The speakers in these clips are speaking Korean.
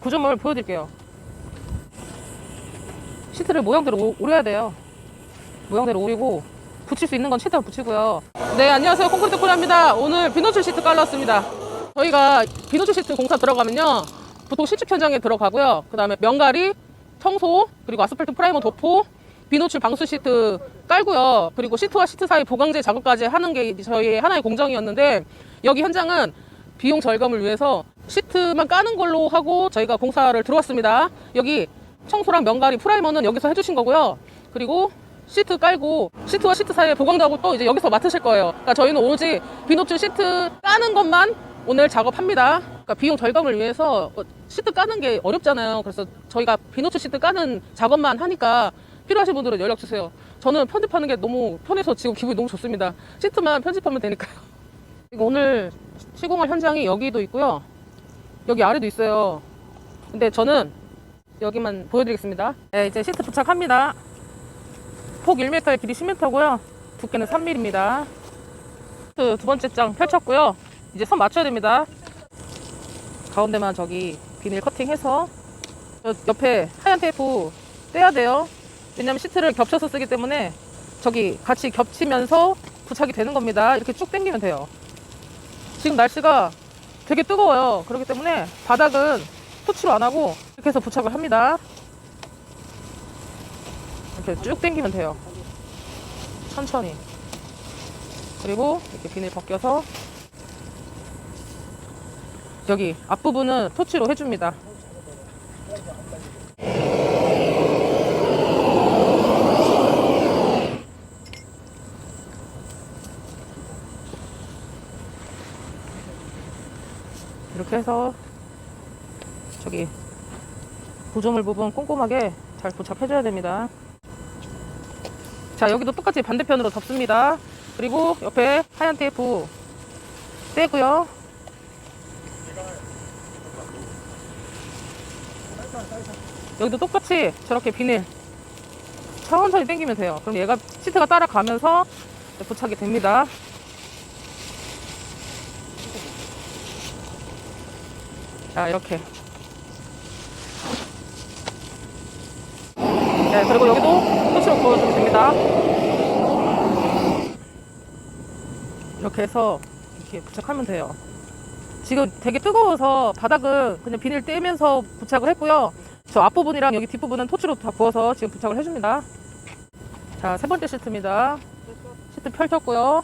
구조물 보여드릴게요. 시트를 모양대로 오- 오려야 돼요. 모양대로 오리고 붙일 수 있는 건 최대한 붙이고요. 네, 안녕하세요. 콘크리트 코리아입니다. 오늘 비노출 시트 깔았습니다. 저희가 비노출 시트 공사 들어가면요. 보통 실측 현장에 들어가고요. 그 다음에 명가리, 청소, 그리고 아스팔트 프라이머 도포, 비노출 방수 시트 깔고요. 그리고 시트와 시트 사이 보강제 작업까지 하는 게 저희의 하나의 공정이었는데 여기 현장은 비용 절감을 위해서 시트만 까는 걸로 하고 저희가 공사를 들어왔습니다. 여기 청소랑 명가리 프라이머는 여기서 해주신 거고요. 그리고 시트 깔고 시트와 시트 사이에 보강도 또 이제 여기서 맡으실 거예요. 그러니까 저희는 오로지 비노출 시트 까는 것만 오늘 작업합니다. 그러니까 비용 절감을 위해서 어, 시트 까는 게 어렵잖아요. 그래서 저희가 비노출 시트 까는 작업만 하니까 필요하신 분들은 연락 주세요. 저는 편집하는 게 너무 편해서 지금 기분이 너무 좋습니다. 시트만 편집하면 되니까요. 오늘 시공할 현장이 여기도 있고요. 여기 아래도 있어요. 근데 저는 여기만 보여드리겠습니다. 네, 이제 시트 도착합니다. 폭 1m에 길이 10m고요. 두께는 3mm입니다. 그두 번째 장 펼쳤고요. 이제 선 맞춰야 됩니다. 가운데만 저기 비닐 커팅해서 저 옆에 하얀 테이프 떼야 돼요. 왜냐면 시트를 겹쳐서 쓰기 때문에 저기 같이 겹치면서 부착이 되는 겁니다. 이렇게 쭉 당기면 돼요. 지금 날씨가 되게 뜨거워요. 그렇기 때문에 바닥은 토치로 안 하고 이렇게 해서 부착을 합니다. 이렇게 쭉 당기면 돼요. 천천히. 그리고 이렇게 비닐 벗겨서 여기 앞부분은 토치로 해줍니다. 이렇게 해서 저기 구조물 부분 꼼꼼하게 잘 도착해줘야 됩니다. 자 여기도 똑같이 반대편으로 덮습니다. 그리고 옆에 하얀 테이프 떼고요. 여기도 똑같이 저렇게 비닐 천천히 당기면 돼요. 그럼 얘가 시트가 따라가면서 부착이 됩니다. 자 이렇게. 네 그리고 여기도 끝으로 부어주면 됩니다. 이렇게 해서 이렇게 부착하면 돼요. 지금 되게 뜨거워서 바닥은 그냥 비닐 떼면서 부착을 했고요. 저 앞부분이랑 여기 뒷부분은 토치로 다 부어서 지금 부착을 해줍니다. 자 세 번째 시트입니다. 시트 펼쳤고요.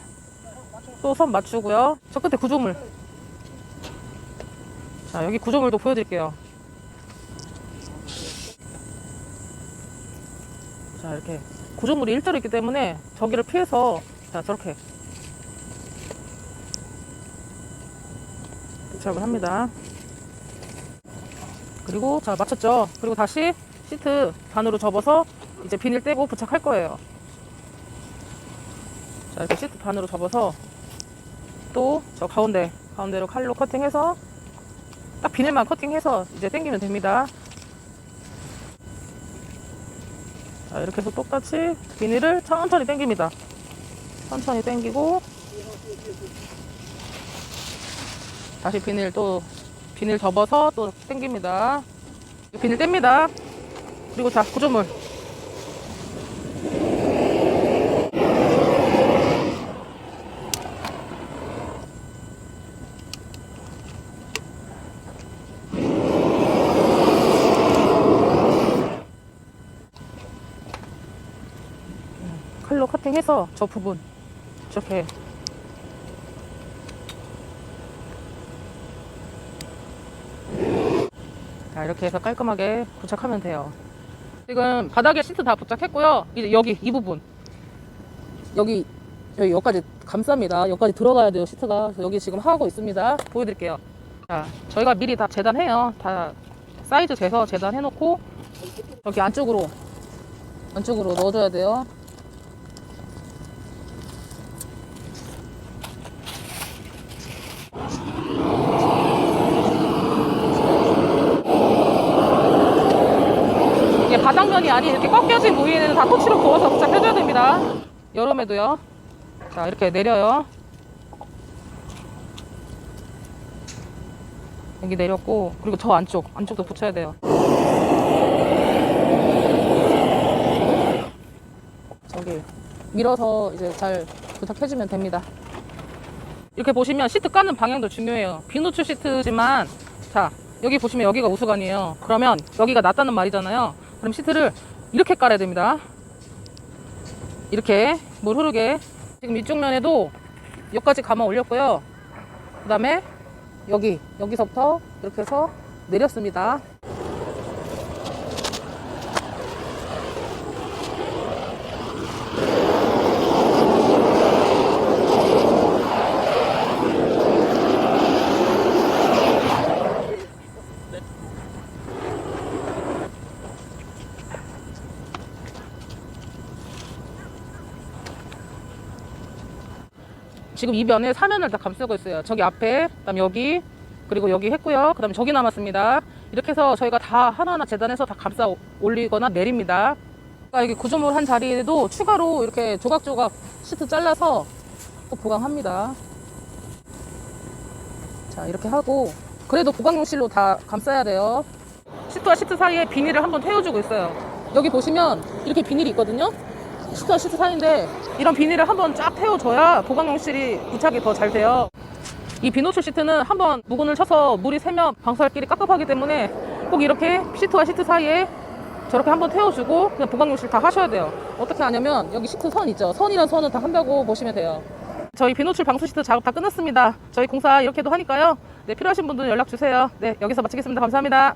또 선 맞추고요. 저 끝에 구조물 자, 여기 구조물도 보여드릴게요. 자, 이렇게 구조물이 일자로 있기 때문에 저기를 피해서 자, 저렇게 부착을 합니다. 그리고 자, 맞췄죠? 그리고 다시 시트 반으로 접어서 이제 비닐 떼고 부착할 거예요. 자, 이렇게 시트 반으로 접어서 또 저 가운데, 가운데로 칼로 커팅해서 딱 비닐만 커팅해서 이제 당기면 됩니다. 자, 이렇게 해서 똑같이 비닐을 천천히 당깁니다. 천천히 당기고 다시 비닐 또 비닐 접어서 또 당깁니다. 비닐 뗍니다. 그리고 자 구조물 칼로 커팅해서 저 부분 이렇게 자 이렇게 해서 깔끔하게 부착하면 돼요. 지금 바닥에 시트 다 부착했고요. 이제 여기 이 부분. 여기 여기 여기까지 감쌉니다. 여기까지 들어가야 돼요 시트가. 여기 지금 하고 있습니다. 보여드릴게요. 자 저희가 미리 다 재단해요. 다 사이즈 재서 재단해 놓고 여기 안쪽으로 안쪽으로 넣어줘야 돼요 바닥면이 아닌 이렇게 꺾여진 부위에는 다 토치로 부어서 부착해줘야 됩니다. 여름에도요. 자, 이렇게 내려요. 여기 내렸고 그리고 저 안쪽 안쪽도 붙여야 돼요. 저기 밀어서 이제 잘 부착해주면 됩니다. 이렇게 보시면 시트 까는 방향도 중요해요. 비노출 시트지만 자 여기 보시면 여기가 우수관이에요. 그러면 여기가 낮다는 말이잖아요. 그럼 시트를 이렇게 깔아야 됩니다. 이렇게 물 흐르게 지금 이쪽 면에도 여기까지 감아 올렸고요. 그 다음에 여기 여기서부터 이렇게 해서 내렸습니다. 지금 이 면에 사면을 다 감싸고 있어요. 저기 앞에, 그다음 여기, 그리고 여기 했고요. 그다음 저기 남았습니다. 이렇게 해서 저희가 다 하나하나 재단해서 다 감싸 올리거나 내립니다. 그러니까 여기 구조물 한 자리에도 추가로 이렇게 조각조각 시트 잘라서 또 보강합니다. 자 이렇게 하고 그래도 보강용실로 다 감싸야 돼요. 시트와 시트 사이에 비닐을 한번 태워주고 있어요. 여기 보시면 이렇게 비닐이 있거든요. 시트와 시트 사이인데 이런 비닐을 한번 쫙 태워줘야 보강용실이 부착이 더 잘 돼요. 이 비노출 시트는 한번 무근을 쳐서 물이 새면 방수할 길이 깝깝하기 때문에 꼭 이렇게 시트와 시트 사이에 저렇게 한번 태워주고 그냥 보강용실 다 하셔야 돼요. 어떻게 하냐면 여기 시트 선 있죠. 선이랑 선은 다 한다고 보시면 돼요. 저희 비노출 방수 시트 작업 다 끝났습니다. 저희 공사 이렇게도 하니까요. 네, 필요하신 분들은 연락 주세요. 네, 여기서 마치겠습니다. 감사합니다.